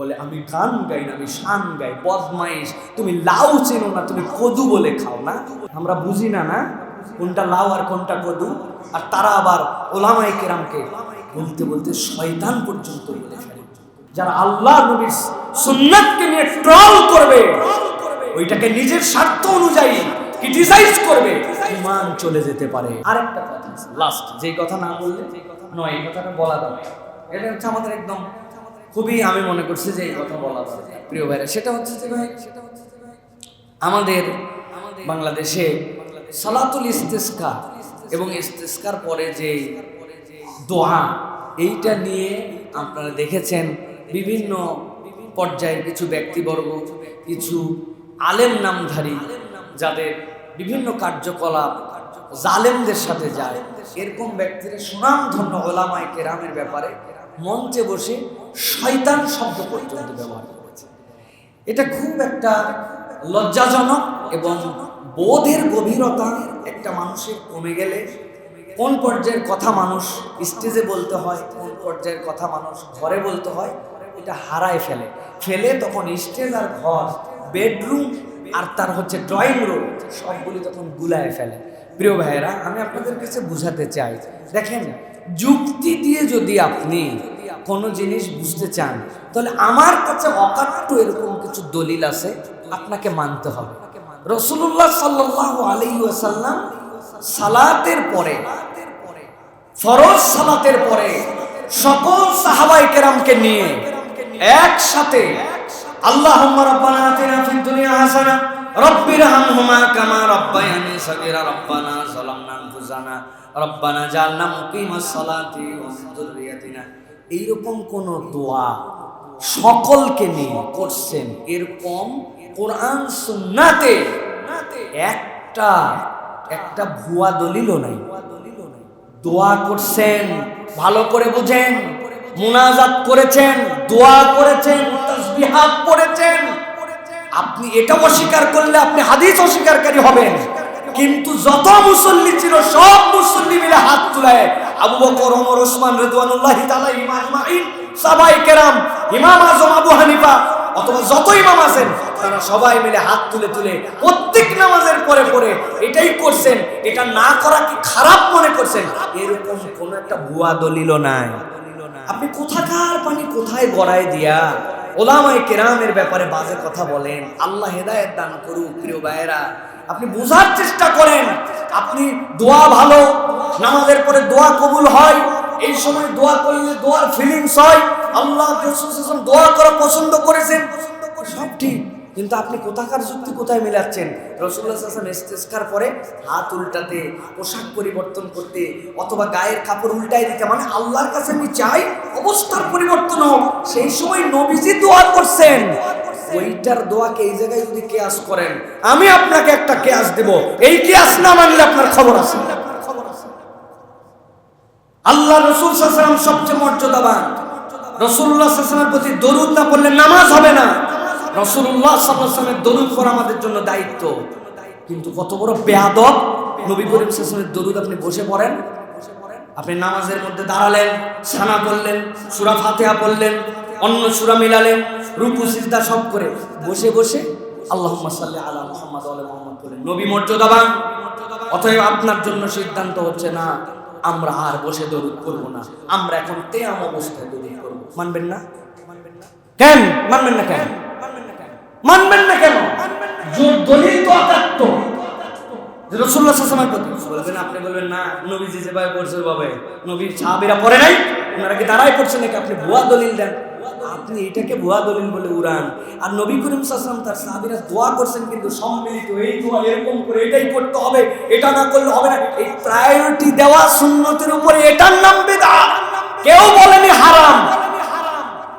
বলে, আমি গান গাই না, আমি শান গাই, বদমাইশ। তুমি লাউ চেনো না, তুমি কদু বলে খাও না। আমরা বুঝি না না কোনটা লাউ আর কোনটা কদু। আর তারা আবার ওলামাই কেরামকে বলতে বলতে শয়তান পর্যন্ত বলে ফেলে। যারা আল্লাহ নবীর সুন্নাতকে নিয়ে ট্রল করবে, ওইটাকে নিজের স্বার্থ অনুযায়ী ক্রিটিসাইজ করবে ইমান চলে যেতে পারে। আরেকটা কথা লাস্ট, যেই কথা না বললে, নয়, এই কথাটা বলা দরকার। এটা হচ্ছে আমাদের একদম খুবই আমি মনে করছি যে এই কথা বলা দরকার প্রিয় ভাইরা, সেটা হচ্ছে যে ভাই, আমাদের বাংলাদেশে সালাতুল ইস্তেস্কা এবং ইস্তেস্কার পরে যে দোহা, এইটা নিয়ে আপনারা দেখেছেন বিভিন্ন পর্যায়ের কিছু ব্যক্তিবর্গ, কিছু আলেম নামধারী যাদের বিভিন্ন কার্যকলাপ জালেমদের সাথে যায়। এরকম ব্যক্তিরা সুনামধন্য ওলামায় কেরামের ব্যাপারে মঞ্চে বসে শয়তান শব্দ পর্যন্ত ব্যবহার করেছে। এটা খুব একটা লজ্জাজনক এবং বোধের গভীরতা একটা মানুষের কমে গেলে কোন পর্যায়ের কথা মানুষ স্টেজে বলতে হয়, কোন পর্যায়ের কথা মানুষ ঘরে বলতে হয়, এটা হারায় ফেলে। ফেলে তখন স্টেজ আর ঘর, বেডরুম আর তার হচ্ছে ড্রয়িং রুম, সবগুলি তখন গুলায় ফেলে। প্রিয় ভাইয়েরা, আমি আপনাদের কাছে বুঝাতে চাই, দেখেন যুক্তি দিয়ে যদি আপনি কোনো জিনিস বুঝতে চান, তাহলে আমার কাছে অকাট্য এরকম কিছু দলিল আছে, আপনাকে মানতে হবে। রসুল্লাহ সাল্লাহ আলী ওয়াসাল্লাম সালাতের পরে, ফরজ সালাতের পরে সকল সাহাবাই কেরামকে নিয়ে একসাথে আল্লাহ রব্বানা আতিনা ফিদ দুনিয়া হাসানা রব্বানা এইরকম কোন দোয়া সকলকে নিয়ে করছেন, এরকম কোরআন সুন্নাতে একটা একটা ভুয়া দলিলও নাই। দোয়া করছেন, ভালো করে বুঝেন, মুনাজাত করেছেন, দোয়া করেছেন, তাসবিহাত পড়েছেন আপনি এটা অস্বীকার করলে আপনি হাদিস অস্বীকারকারী হবেন। কিন্তু যত মুসল্লি ছিল, সব মুসল্লি মিলে হাত তুলায় আবু বকর, ওমর, ওসমান রিদওয়ানুল্লাহি তাআলা, ইমাম আজমাইন সাহাবায়ে কেরাম, ইমাম আজম, আবু হানিফা, অথবা যত ইমাম আছেন, তারা সবাই মিলে হাত তুলে তুলে প্রত্যেক নামাজের পরে পরে এটাই করছেন। এটা না করা কি খারাপ মনে করছেন? এরকম কোন একটা ভুয়া দলিল নাই। আপনি কোথাকার পানি কোথায় গড়ায় দিয়া ওলামায় কেরামের ব্যাপারে বাজে কথা বলেন, আল্লাহ হেদায়ত দান করুক, প্রিয় ভাইয়েরা। আপনি বোঝার চেষ্টা করেন, আপনি দোয়া ভালো, নামাজের পরে দোয়া কবুল হয়, এই সময় দোয়া করলে দোয়ার ফিলিংস হয়, আল্লাহ দোয়া করা পছন্দ করেছেন। সব ঠিক। কিন্তু আপনি কোথাকার যুক্তি কোথায় মিলাচ্ছেন? রসুল্লাহ হাসান ইস্তেস্কার পরে হাত উল্টাতে, পোশাক পরিবর্তন করতে, অথবা গায়ের কাপড় উল্টাই দিতে মানে আল্লাহর কাছে আমি চাই অবস্থার পরিবর্তন হোক। সেই সময় নবীজি দোয়া করছেন। ওইটার দোয়াকে এই জায়গায় যদি কেয়াস করেন, আমি আপনাকে একটা কেয়াস দেব। এই কেয়াস না মানলে আপনার খবর আছে। আল্লাহ রসুল সাল্লাম সবচেয়ে মর্যাদাবান। রসুল্লাহ সাল্লামের প্রতি দরুদ না পড়লে নামাজ হবে না। রসুল্লাহ সাল্লামের দরুদ পড়া আমাদের জন্য দায়িত্ব। কিন্তু কত বড় বেয়াদব নবী করিম সাল্লামের দরুদ আপনি বসে পড়েন। আপনি নামাজের মধ্যে দাঁড়ালেন, সানা করলেন সুরা ফাতেহা পড়লেন, অন্য সুরা মিলালেন, রুকু, সিজদা সব করে বসে বসে আল্লাহ সাল্লি আলা মোহাম্মদ আলা মোহাম্মদ বলেন নবী মর্যাদাবান, অতএব আপনার জন্য সিদ্ধান্ত হচ্ছে না, আমরা আর বসে দরুদ করব না, আমরা এখন তেয়াম অবস্থায় দরুদ করব মানবেন না? কেন? মানবেন না কেন? মানবেন না কেন? জোর দলিল তো অকাত্য রসুল্লাহ সাল্লামের প্রতি বলবেন আপনি বলবেন না নবীজি যেভাবে পড়ছে ভাবে নবীর সাহাবিরা পড়ে নাই ওনারা কি দাঁড়াই পড়ছে নাকি? আপনি ভুয়া দলিল দেন। আপনি এটাকে ভুয়া দলিল বলে উড়ান। আর নবী করিম তার সাহাবিরা দোয়া করছেন কিন্তু সম্মিলিত এই দোয়া এরকম করে এটাই করতে হবে এটা না করলে হবে না। এই প্রায়োরিটি দেওয়া সুন্নতের উপরে এটার নাম বেদা কেউ বলেনি হারাম।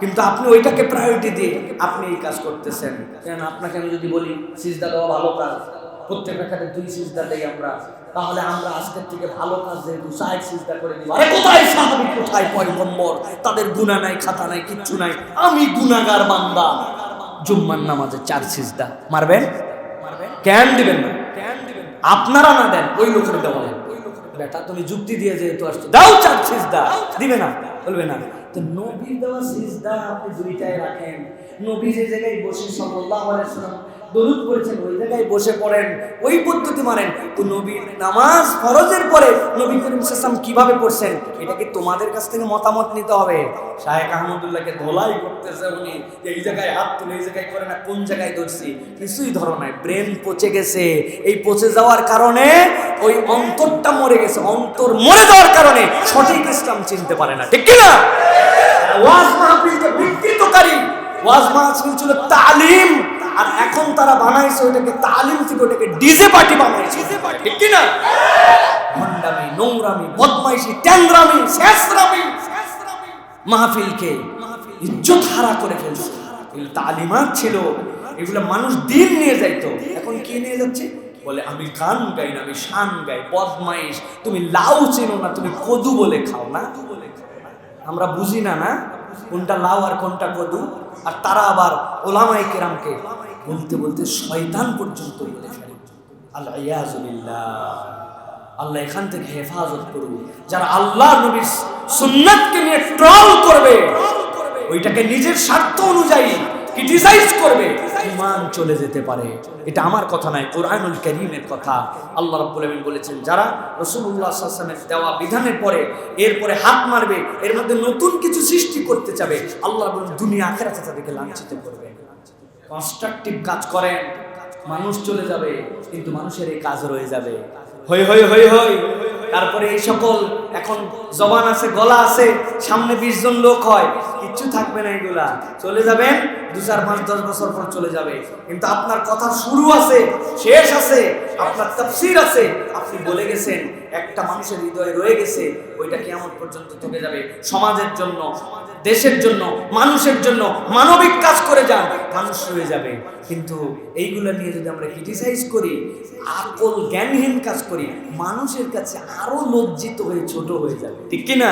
কিন্তু আপনি ওইটাকে প্রায়োরিটি দিয়ে আপনি এই কাজ করতেছেন। কেন আপনাকে আমি যদি বলি, সিজদা দেওয়া ভালো কাজ প্রত্যেক রেখাতে দুই সিজদা দেই আমরা, তাহলে আমরা আজকের থেকে ভালো কাজ যেহেতু সাইড সিজদা করে দিব। আরে কোথায় সাহাবি কোথায় পয়গম্বর? তাদের গুনাহ নাই, খাতা নাই, কিচ্ছু নাই। আমি গুনাহগার বান্দা। জুম্মার নামাজে চার সিজদা। মারবেন? কেন দিবেন না? আপনারা না দেন, ওই লোকের দেওয়া বেটা, তুমি যুক্তি দিয়ে যেহেতু আসছো, দাও চার সিজদা। দিবে না, বলবে না। তো নবীর দেওয়া সিজদা আপনি দুইটায় রাখেন। নবী যে জায়গায় বসে সাল্লাল্লাহু আলাইহি সাল্লাম দরুদ করেছেন ওই জায়গায় বসে পড়েন, ওই পদ্ধতি মানেন। তো নবীর নামাজ ফরজের পরে নবী করিম সাল্লাম কীভাবে পড়ছেন, এটা কি তোমাদের কাছ থেকে মতামত নিতে হবে? শাহেক আহমদুল্লাহকে ধোলাই করতেছে উনি এই জায়গায় হাত তুলে এই জায়গায় করে না, কোন জায়গায় ধরছি? কিছুই ধরো নাই, ব্রেন পচে গেছে। এই পচে যাওয়ার কারণে ওই অন্তরটা মরে গেছে, অন্তর মরে যাওয়ার কারণে সঠিক ইসলাম চিনতে পারে না, ঠিক কি না ওয়াজ মাহফিলকে বিকৃতকারী, ওয়াজ মাহফিল ছিল তালিম আর এখন তারা বানাইছে ওইটাকে তালিম থেকে ওটাকে ডিজে পার্টি বানাইছে। ঠিক কি না ভণ্ডামি নোংরামি বদমাইশি ট্যাংরামি শেষরামি মাহফিলকে ইজ্জত হারা করে ফেলছে। তালিমাত ছিল এগুলো মানুষ দিন নিয়ে যাইতো। এখন কি নিয়ে যাচ্ছে? বলে আমি গান গাই না আমি শান গাই বদমাইশ। তুমি লাউ চেনো না তুমি কদু বলে খাও না। আমরা বুঝি না না কোনটা লাউ আর কোনটা কদু। আর তারা আবার ওলামাই কেরামকে বলতে বলতে শয়তান পর্যন্ত বলে ফেলে। আল্লাহ ইয়াজুবিল্লাহ আল্লাহ এখান থেকে হেফাজত করুন। যারা আল্লাহ নবীর সুন্নাতকে নিয়ে ট্রল করবে, ওইটাকে নিজের স্বার্থ অনুযায়ী ক্রিটিসাইজ করবে ইমান চলে যেতে পারে। এটা আমার কথা নয়, কোরআনুল করিমের কথা। আল্লাহ রাব্বুল আলামিন বলেছেন, যারা আলাইহি ওয়াসাল্লামের দেওয়া বিধানের পরে, এরপরে হাত মারবে, এর মধ্যে নতুন কিছু সৃষ্টি করতে চাবে, আল্লাহ বলেন দুনিয়া আখেরাতে তাদেরকে লাঞ্ছিত করবে। কনস্ট্রাকটিভ কাজ করেন মানুষ চলে যাবে কিন্তু মানুষের এই কাজ রয়ে যাবে। হই হই হই হই। তারপরে এই সকল এখন জবান আছে গলা আছে সামনে বিশ জন লোক হয় কিচ্ছু থাকবে না এগুলা। চলে যাবেন দু চার পাঁচ দশ বছর পর চলে যাবে। কিন্তু আপনার কথা শুরু আছে শেষ আছে আপনার তাফসির আছে আপনি বলে গেছেন, একটা মানুষের হৃদয়ে রয়ে গেছে, ওইটা কেমন পর্যন্ত থেকে যাবে। সমাজের জন্য, দেশের জন্য, মানুষের জন্য, মানবিক কাজ করে যান, মানুষ হয়ে যাবে। কিন্তু এইগুলো নিয়ে যদি আমরা ক্রিটিসাইজ করি, আকল জ্ঞানহীন কাজ করি, মানুষের কাছে আরও লজ্জিত হয়ে ছোট হয়ে যাবে। ঠিক কি না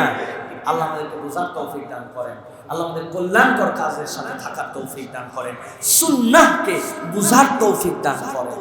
আল্লাহ আমাদেরকে বোঝার তৌফিক দান করেন। আল্লাহ আমাদের কল্যাণকর কাজের সাথে থাকার তৌফিক দান করেন। সুন্নাহকে বুঝার তৌফিক দান করেন।